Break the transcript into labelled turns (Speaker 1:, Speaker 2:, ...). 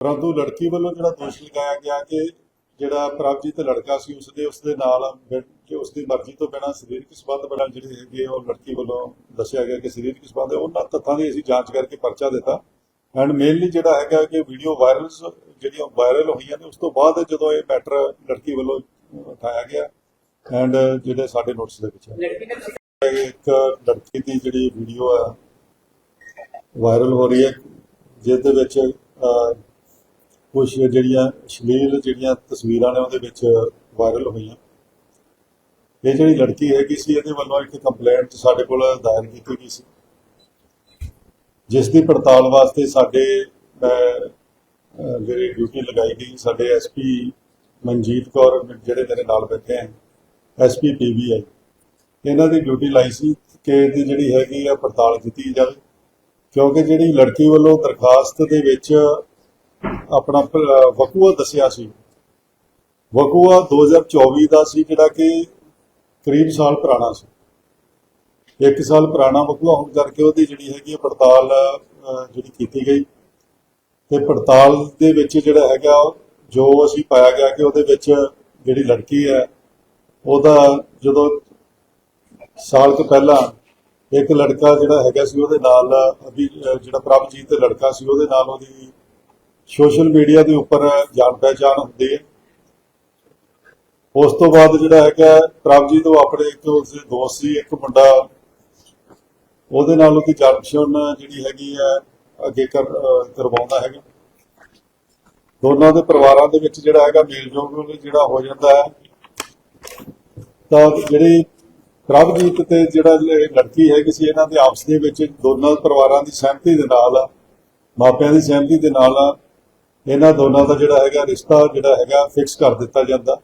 Speaker 1: ਪਰੰਤੂ ਲੜਕੀ ਵੱਲੋਂ ਜਿਹੜਾ ਦੋਸ਼ ਲਗਾਇਆ ਗਿਆ ਕਿ ਜਿਹੜਾ ਪ੍ਰਭਜੀਤ ਲੜਕਾ ਸੀ, ਉਸਦੇ ਉਸਦੇ ਨਾਲ ਬਿ- ਕਿ ਉਸਦੀ ਮਰਜ਼ੀ ਤੋਂ ਬਿਨਾਂ ਸਰੀਰਕ ਸੰਬੰਧ ਬਣਾ ਜਿਹੜੇ ਹੈਗੇ ਉਹ ਲੜਕੀ ਵੱਲੋਂ ਦੱਸਿਆ ਗਿਆ ਕਿ ਸਰੀਰਕ ਸੰਬੰਧ ਉਹਨਾਂ ਤੱਥਾਂ ਦੀ ਅਸੀਂ ਜਾਂਚ ਕਰਕੇ ਪਰਚਾ ਦਿੱਤਾ ਐਂਡ ਮੇਨਲੀ ਜਿਹੜਾ ਹੈਗਾ ਕਿ ਵੀਡੀਓ ਵਾਇਰਲ ਜਿਹੜੀਆਂ ਵਾਇਰਲ ਹੋਈਆਂ ਨੇ, ਉਸ ਤੋਂ ਬਾਅਦ ਜਦੋਂ ਇਹ ਮੈਟਰ ਲੜਕੀ ਵੱਲੋਂ ਉਠਾਇਆ ਗਿਆ ਐਂਡ ਜਿਹੜੇ ਸਾਡੇ ਨੋਟਿਸ ਦੇ ਵਿੱਚ ਆਏ। ਇੱਕ ਲੜਕੀ ਦੀ ਜਿਹੜੀ ਵੀਡੀਓ ਆ ਵਾਇਰਲ ਹੋ ਰਹੀ ਹੈ ਜਿਸ ਦੇ ਵਿੱਚ ਕੁਝ ਜਿਹੜੀਆਂ ਸ਼ਲੀਲ ਜਿਹੜੀਆਂ ਤਸਵੀਰਾਂ ਨੇ ਉਹਦੇ ਵਿੱਚ ਵਾਇਰਲ ਹੋਈਆਂ। ਇਹ ਜਿਹੜੀ ਲੜਕੀ ਹੈਗੀ ਸੀ ਇਹਦੇ ਵੱਲੋਂ ਇੱਕ ਕੰਪਲੇਂਟ ਸਾਡੇ ਕੋਲ ਦਾਇਰ ਕੀਤੀ ਗਈ ਸੀ। ਜਿਸ ਦੀ ਪੜਤਾਲ ਵਾਸਤੇ ਸਾਡੇ ਮੈਂ, ਡਿਊਟੀ ਲਗਾਈ ਗਈ ਸਾਡੇ ਐਸਪੀ ਮਨਜੀਤ ਕੌਰ ਜਿਹੜੇ ਮੇਰੇ ਨਾਲ ਬੈਠੇ ਹਨ ਐਸਪੀ ਪੀਬੀਆਈ ਇਹਨਾਂ ਦੀ ਡਿਊਟੀ ਲਾਈ ਸੀ ਕਿ ਇਹਦੀ ਜਿਹੜੀ ਹੈਗੀ ਆ ਪੜਤਾਲ ਕੀਤੀ ਜਾਵੇ ਕਿਉਂਕਿ ਜਿਹੜੀ ਲੜਕੀ ਵੱਲੋਂ ਦਰਖਾਸਤ ਦੇ ਵਿੱਚ ਆਪਣਾ ਵਕੂਆ ਦੱਸਿਆ ਸੀ। ਵਕੂਆ 2024 ਦਾ ਸੀ ਜਿਹੜਾ ਕਿ ਕਰੀਬ ਸਾਲ ਪੁਰਾਣਾ ਸੀ। ਇੱਕ ਸਾਲ ਪੁਰਾਣਾ ਵਕੂਆ ਹੋਣ ਕਰਕੇ ਉਹਦੀ ਜਿਹੜੀ ਹੈਗੀ ਆ ਪੜਤਾਲ ਜਿਹੜੀ ਕੀਤੀ ਗਈ। ਤੇ ਪੜਤਾਲ ਦੇ ਵਿੱਚ ਜਿਹੜਾ ਹੈਗਾ, ਜੋ ਅਸੀਂ ਪਾਇਆ ਗਿਆ ਕਿ ਉਹਦੇ ਵਿੱਚ ਜਿਹੜੀ ਲੜਕੀ ਹੈ, ਉਹਦਾ ਜਦੋਂ ਸਾਲ ਤੋਂ ਪਹਿਲਾਂ ਇੱਕ ਲੜਕਾ ਜਿਹੜਾ ਹੈਗਾ ਸੀ ਉਹਦੇ ਨਾਲ, ਅਭੀ ਜਿਹੜਾ ਪ੍ਰਭਜੀਤ ਤੇ ਲੜਕਾ ਸੀ ਉਹਦੇ ਨਾਲ ਉਹਦੀ ਸੋਸ਼ਲ ਮੀਡੀਆ ਦੇ ਉੱਪਰ ਜਾਣ ਪਹਿਚਾਣ ਹੁੰਦੀ ਹੈ। ਉਸ ਤੋਂ ਬਾਅਦ ਜਿਹੜਾ ਹੈਗਾ, ਪ੍ਰਭਜੀਤ ਉਹ ਆਪਣੇ ਇੱਕ ਉਸਦੇ ਦੋਸਤ ਸੀ, ਇੱਕ ਮੁੰਡਾ। ਉਹਦੇ ਨਾਲ ਉਹਦੀ ਜਾਣ ਜਿਹੜੀ ਹੈਗੀ ਹੈ, ਅੱਗੇ ਕਰਵਾਉਂਦਾ ਹੈਗਾ। ਦੋਨਾਂ ਦੇ ਪਰਿਵਾਰਾਂ ਦੇ ਵਿੱਚ ਜਿਹੜਾ ਹੈਗਾ ਮੇਲ ਜੋਲ ਜਿਹੜਾ ਹੋ ਜਾਂਦਾ ਹੈ। ਤਾਂ ਜਿਹੜੀ ਪ੍ਰਭਜੀਤ ਤੇ ਜਿਹੜਾ ਲੜਕੀ ਹੈ ਕਿਸੇ ਇਹਨਾਂ ਦੇ ਆਪਸ ਦੇ ਵਿੱਚ ਦੋਨਾਂ ਪਰਿਵਾਰਾਂ ਦੀ ਸਹਿਮਤੀ ਦੇ ਨਾਲ, ਮਾਪਿਆਂ ਦੀ ਸਹਿਮਤੀ ਦੇ ਨਾਲ ਇਹਨਾਂ ਦੋਨਾਂ ਦਾ ਜਿਹੜਾ ਹੈਗਾ ਰਿਸ਼ਤਾ ਜਿਹੜਾ ਹੈਗਾ ਫਿਕਸ ਕਰ ਦਿੱਤਾ ਜਾਂਦਾ।